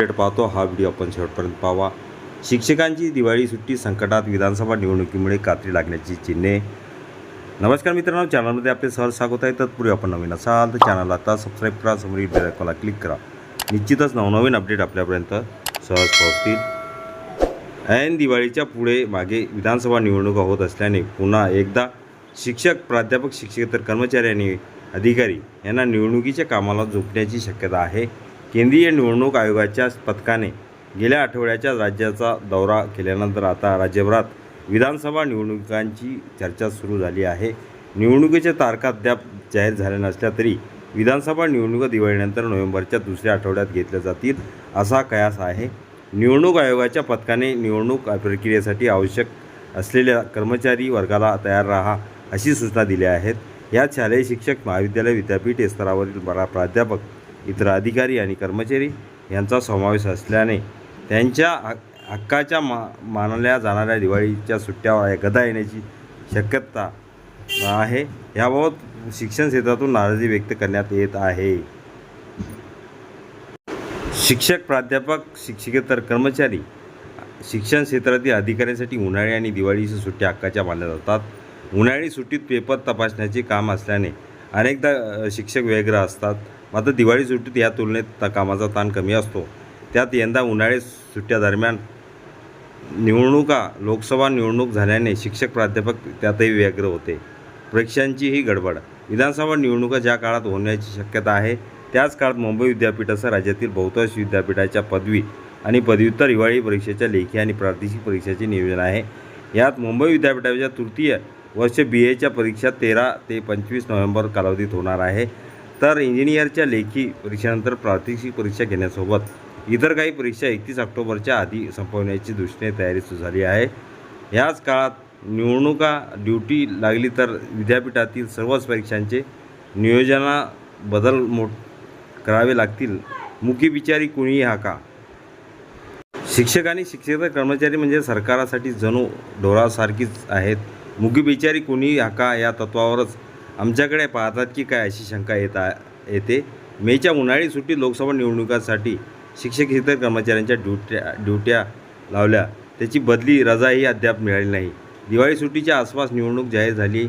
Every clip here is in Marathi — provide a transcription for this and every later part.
अपडेट पाहतो. हा व्हिडिओ आपण शेवटपर्यंत पाहावा. शिक्षकांची दिवाळी सुट्टी संकटात विधानसभा निवडणुकीमुळे कात्री लागण्याची चिन्हे. नमस्कार मित्रांनो चॅनलमध्ये आपले सहज स्वागत आहे. तत्पूर्वी आपण नवीन असाल तर चॅनलला आता सबस्क्राईब करा समोरील बेलायकॉनला क्लिक करा. निश्चितच नवनवीन अपडेट आपल्यापर्यंत सहज पोहोचतील. ऐन दिवाळीच्या पुढे मागे विधानसभा निवडणुका होत असल्याने पुन्हा एकदा शिक्षक प्राध्यापक शिक्षकेतर कर्मचारी आणि अधिकारी यांना निवडणुकीच्या कामाला झोपण्याची शक्यता आहे. केंद्रीय निवडणूक आयोगाच्या पथकाने गेल्या आठवड्याच्या राज्याचा दौरा केल्यानंतर आता राज्यभरात विधानसभा निवडणुकांची चर्चा सुरू झाली आहे. निवडणुकीच्या तारखा अद्याप जाहीर झाल्या नसल्या तरी विधानसभा निवडणुका दिवाळीनंतर नोव्हेंबरच्या दुसऱ्या आठवड्यात घेतल्या जातील असा कयास आहे. निवडणूक आयोगाच्या पथकाने निवडणूक प्रक्रियेसाठी आवश्यक असलेल्या कर्मचारी वर्गाला तयार राहा अशी सूचना दिल्या आहेत. यात शालेय शिक्षक महाविद्यालय विद्यापीठ स्तरावरील बरा प्राध्यापक इतर अधिकारी आणि कर्मचारी यांचा समावेश असल्याने त्यांच्या हक्काच्या मा मानल्या जाणाऱ्या दिवाळीच्या सुट्ट्यावर गदा येण्याची शक्यता आहे. याबाबत शिक्षण क्षेत्रातून नाराजी व्यक्त करण्यात येत आहे. शिक्षक प्राध्यापक शिक्षकेतर कर्मचारी शिक्षण क्षेत्रातील अधिकाऱ्यांसाठी उन्हाळी आणि दिवाळीच्या सुट्ट्या हक्काच्या मानल्या जातात. उन्हाळी सुट्टीत पेपर तपासण्याचे काम असल्याने अनेकदा शिक्षक व्यग्र असतात. मात्र दिवाळी सुट्टीत या तुलनेत कामाचा ताण कमी असतो. त्यात यंदा उन्हाळी सुट्ट्यादरम्यान निवडणुका लोकसभा निवडणूक झाल्याने शिक्षक प्राध्यापक त्यातही व्यग्र होते. परीक्षांची ही गडबड. विधानसभा निवडणुका ज्या काळात होण्याची शक्यता आहे त्याच काळात मुंबई विद्यापीठासह राज्यातील बहुतांश विद्यापीठाच्या पदवी आणि पदव्युत्तर हिवाळी परीक्षेच्या लेखी आणि प्रादेशिक परीक्षेचे नियोजन आहे. यात मुंबई विद्यापीठाच्या तृतीय वर्ष बी एच्या परीक्षा तेरा ते पंचवीस नोव्हेंबर कालावधीत होणार आहे. तर इंजिनियरच्या लेखी परीक्षेनंतर प्रादेशिक परीक्षा घेण्यासोबत इतर काही परीक्षा एकतीस ऑक्टोबरच्या आधी संपवण्याची दृष्टीने तयारी सुरू झाली आहे. याच काळात निवडणुका ड्युटी लागली तर विद्यापीठातील सर्वच परीक्षांचे नियोजना बदल मोठ करावे लागतील. मुखी बिचारी कुणीही हा का? शिक्षक आणि शिक्षक कर्मचारी म्हणजे सरकारासाठी जणू ढोरासारखीच आहेत. मुखी बिचारी कुणी हाका या तत्वावरच आमच्याकडे पाहतात की काय अशी शंका येत येते. मेच्या उन्हाळी सुट्टी लोकसभा निवडणुकांसाठी शिक्षक इतर कर्मचाऱ्यांच्या ड्युट्या ड्युट्या लावल्या. त्याची बदली रजाही अद्याप मिळाली नाही. दिवाळी सुट्टीच्या आसपास निवडणूक जाहीर झाली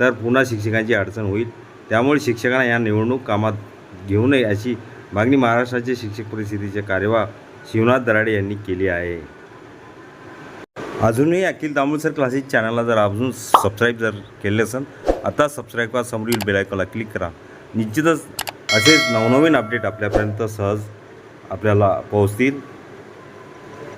तर पुन्हा शिक्षकांची अडचण होईल. त्यामुळे शिक्षकांना या निवडणूक कामात घेऊ नये अशी मागणी महाराष्ट्राचे शिक्षक परिस्थितीचे कार्यवाह शिवनाथ दराडे यांनी केली आहे. अजूनही अखिल तांबुलसर क्लासेस चॅनलला जर अजून सबस्क्राईब जर केले असेल आता सबस्क्राईब करा समोरील बेलायकॉनला क्लिक करा. निश्चितच असेच नवनवीन अपडेट आपल्यापर्यंत सहज आपल्याला पोहोचतील.